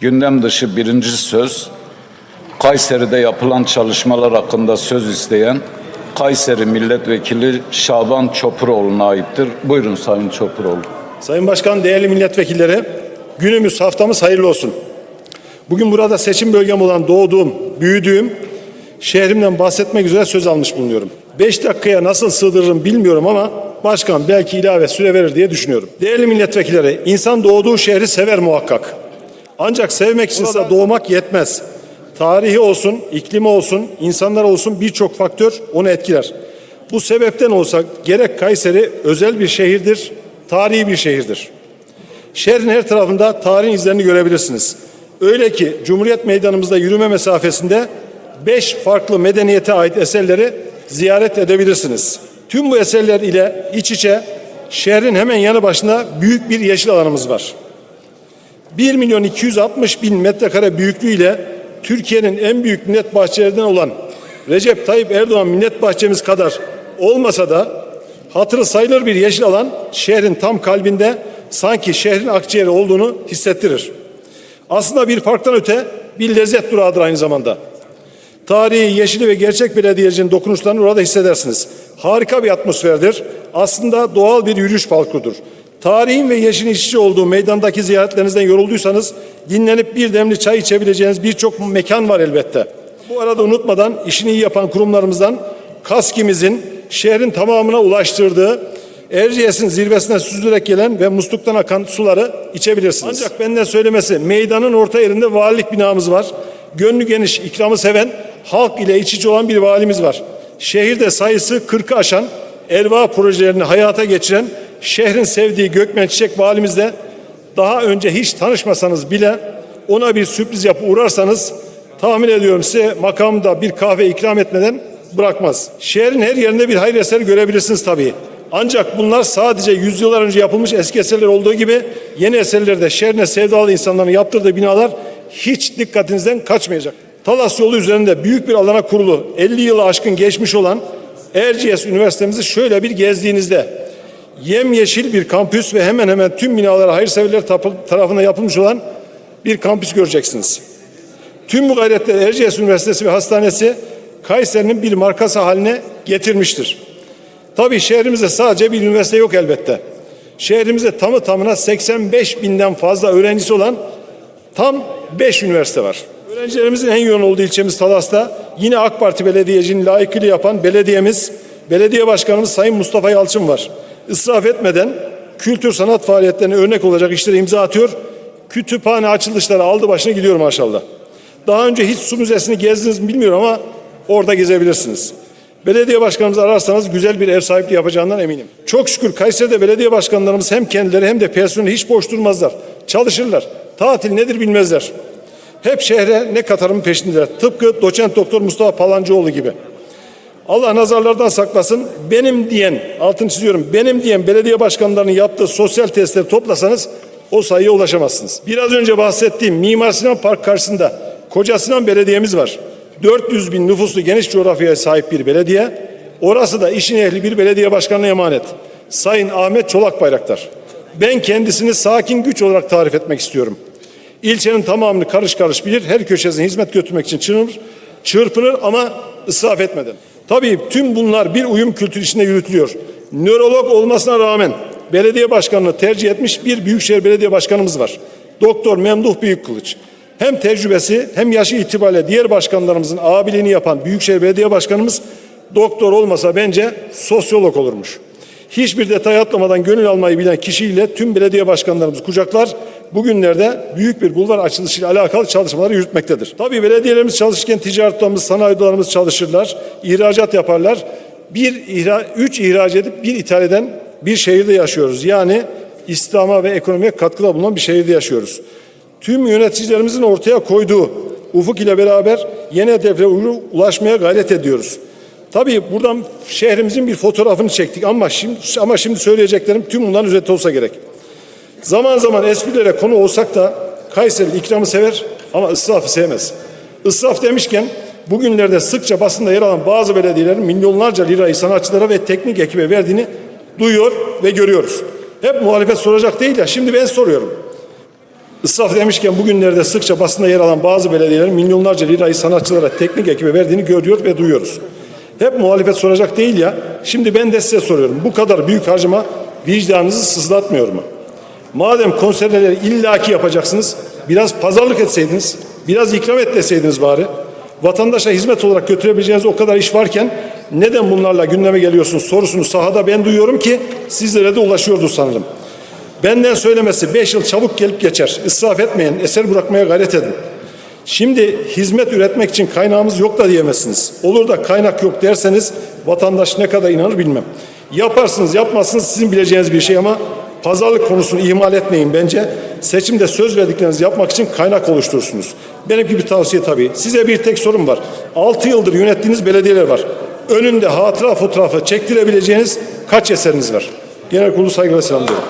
Gündem dışı birinci söz, Kayseri'de yapılan çalışmalar hakkında söz isteyen Kayseri Milletvekili Şaban Çopuroğlu'na aittir. Buyurun Sayın Çopuroğlu. Sayın Başkan, değerli milletvekilleri, günümüz haftamız hayırlı olsun. Bugün burada seçim bölgem olan doğduğum, büyüdüğüm şehrimden bahsetmek üzere söz almış bulunuyorum. Beş dakikaya nasıl sığdırırım bilmiyorum ama başkan belki ilave süre verir diye düşünüyorum. Değerli milletvekilleri, insan doğduğu şehri sever muhakkak. Ancak sevmek için ise doğmak yetmez. Tarihi olsun, iklimi olsun, insanlar olsun birçok faktör onu etkiler. Bu sebepten olsa gerek Kayseri özel bir şehirdir, tarihi bir şehirdir. Şehrin her tarafında tarihin izlerini görebilirsiniz. Öyle ki Cumhuriyet Meydanımızda yürüme mesafesinde beş farklı medeniyete ait eserleri ziyaret edebilirsiniz. Tüm bu eserler ile iç içe şehrin hemen yanı başında büyük bir yeşil alanımız var. 1 milyon 260 bin metrekare büyüklüğüyle Türkiye'nin en büyük millet bahçelerinden olan Recep Tayyip Erdoğan millet bahçemiz kadar olmasa da hatırı sayılır bir yeşil alan şehrin tam kalbinde sanki şehrin akciğeri olduğunu hissettirir. Aslında bir parktan öte bir lezzet durağıdır aynı zamanda. Tarihi, yeşili ve gerçek belediyecinin dokunuşlarını orada hissedersiniz. Harika bir atmosferdir. Aslında doğal bir yürüyüş parkurudur. Tarihin ve iç içe olduğu meydandaki ziyaretlerinizden yorulduysanız dinlenip bir demli çay içebileceğiniz birçok mekan var elbette. Bu arada unutmadan işini iyi yapan kurumlarımızdan KASKİ'mizin şehrin tamamına ulaştırdığı Erciyes'in zirvesine süzülerek gelen ve musluktan akan suları içebilirsiniz. Ancak benden söylemesi meydanın orta yerinde valilik binamız var. Gönlü geniş, ikramı seven, halk ile iç içe olan bir valimiz var. Şehirde sayısı 40'ı aşan Elva projelerini hayata geçiren şehrin sevdiği Gökmen Çiçek valimiz de daha önce hiç tanışmasanız bile ona bir sürpriz yapıp uğrarsanız tahmin ediyorum size makamda bir kahve ikram etmeden bırakmaz. Şehrin her yerinde bir hayır eseri görebilirsiniz tabii. Ancak bunlar sadece yüzyıllar önce yapılmış eski eserler olduğu gibi yeni eserlerde şehrine sevdalı insanların yaptırdığı binalar hiç dikkatinizden kaçmayacak. Talas yolu üzerinde büyük bir alana kurulu 50 yılı aşkın geçmiş olan Erciyes Üniversitemizi şöyle bir gezdiğinizde yemyeşil bir kampüs ve hemen hemen tüm binalara hayırseverler tarafından yapılmış olan bir kampüs göreceksiniz. Tüm bu gayretleri Erciyes Üniversitesi ve Hastanesi Kayseri'nin bir markası haline getirmiştir. Tabii şehrimizde sadece bir üniversite yok elbette. Şehrimizde tamı tamına 85 binden fazla öğrencisi olan tam 5 üniversite var. Öğrencilerimizin en yoğun olduğu ilçemiz Talas'ta yine AK Parti belediyecinin layıkıyla yapan belediyemiz, belediye başkanımız Sayın Mustafa Yalçın var. İsraf etmeden kültür sanat faaliyetlerine örnek olacak işlere imza atıyor. Kütüphane açılışları aldı başına gidiyor maşallah. Daha önce hiç su müzesini gezdiniz mi bilmiyorum ama orada gezebilirsiniz. Belediye başkanımızı ararsanız güzel bir ev sahipliği yapacağından eminim. Çok şükür Kayseri'de belediye başkanlarımız hem kendileri hem de personeli hiç boş durmazlar. Çalışırlar. Tatil nedir bilmezler. Hep şehre ne katarımın peşindeler. Tıpkı doçent doktor Mustafa Palancıoğlu gibi. Allah nazarlardan saklasın. Benim diyen, altını çiziyorum, benim diyen belediye başkanlarının yaptığı sosyal testleri toplasanız o sayıya ulaşamazsınız. Biraz önce bahsettiğim Mimar Sinan Park karşısında Koca Sinan Belediye'miz var. 400 bin nüfuslu geniş coğrafyaya sahip bir belediye. Orası da işin ehli bir belediye başkanına emanet. Sayın Ahmet Çolak Bayraktar. Ben kendisini sakin güç olarak tarif etmek istiyorum. İlçenin tamamını karış karış bilir, her köşesine hizmet götürmek için çırpınır, çırpınır ama ısraf etmeden. Tabii tüm bunlar bir uyum kültürü içinde yürütülüyor. Nörolog olmasına rağmen belediye başkanını tercih etmiş bir büyükşehir belediye başkanımız var. Doktor Memduh Büyükkılıç. Hem tecrübesi hem yaşı itibariyle diğer başkanlarımızın abiliğini yapan büyükşehir belediye başkanımız doktor olmasa bence sosyolog olurmuş. Hiçbir detay atlamadan gönül almayı bilen kişiyle tüm belediye başkanlarımız kucaklar. Bugünlerde büyük bir bulvar açılışıyla alakalı çalışmaları yürütmektedir. Tabii belediyelerimiz çalışırken ticaret odalarımız, sanayi çalışırlar, ihracat yaparlar. Bir ihra, üç ihraç edip bir ithal eden bir şehirde yaşıyoruz. Yani İslam'a ve ekonomiye katkıda bulunan bir şehirde yaşıyoruz. Tüm yöneticilerimizin ortaya koyduğu ufuk ile beraber yeni hedeflere ulaşmaya gayret ediyoruz. Tabii buradan şehrimizin bir fotoğrafını çektik ama şimdi ama şimdi söyleyeceklerim tüm bunların özeti olsa gerek. Zaman zaman esprilere konu olsak da Kayseri ikramı sever ama ısrafı sevmez. Israf demişken bugünlerde sıkça basında yer alan bazı belediyelerin milyonlarca lirayı sanatçılara ve teknik ekibe verdiğini duyuyor ve görüyoruz. Hep muhalefet soracak değil ya şimdi ben soruyorum. İsraf demişken bugünlerde sıkça basında yer alan bazı belediyelerin milyonlarca lirayı sanatçılara, teknik ekibe verdiğini görüyor ve duyuyoruz. Hep muhalefet soracak değil ya. Şimdi ben de size soruyorum. Bu kadar büyük harcama vicdanınızı sızlatmıyor mu? Madem konserleri illaki yapacaksınız, biraz pazarlık etseydiniz, biraz ikram et deseydiniz bari. Vatandaşa hizmet olarak götürebileceğiniz o kadar iş varken neden bunlarla gündeme geliyorsunuz sorusunu sahada ben duyuyorum ki sizlere de ulaşıyordur sanırım. Benden söylemesi 5 yıl çabuk gelip geçer. İsraf etmeyin, eser bırakmaya gayret edin. Şimdi hizmet üretmek için kaynağımız yok da diyemezsiniz. Olur da kaynak yok derseniz vatandaş ne kadar inanır bilmem. Yaparsınız yapmazsınız sizin bileceğiniz bir şey ama pazarlık konusunu ihmal etmeyin bence. Seçimde söz verdiklerinizi yapmak için kaynak oluşturursunuz. Benimki bir tavsiye tabii. Size bir tek sorum var. 6 yıldır yönettiğiniz belediyeler var. Önünde hatıra fotoğrafı çektirebileceğiniz kaç eseriniz var? Genel kurulu saygıyla selamlıyorum.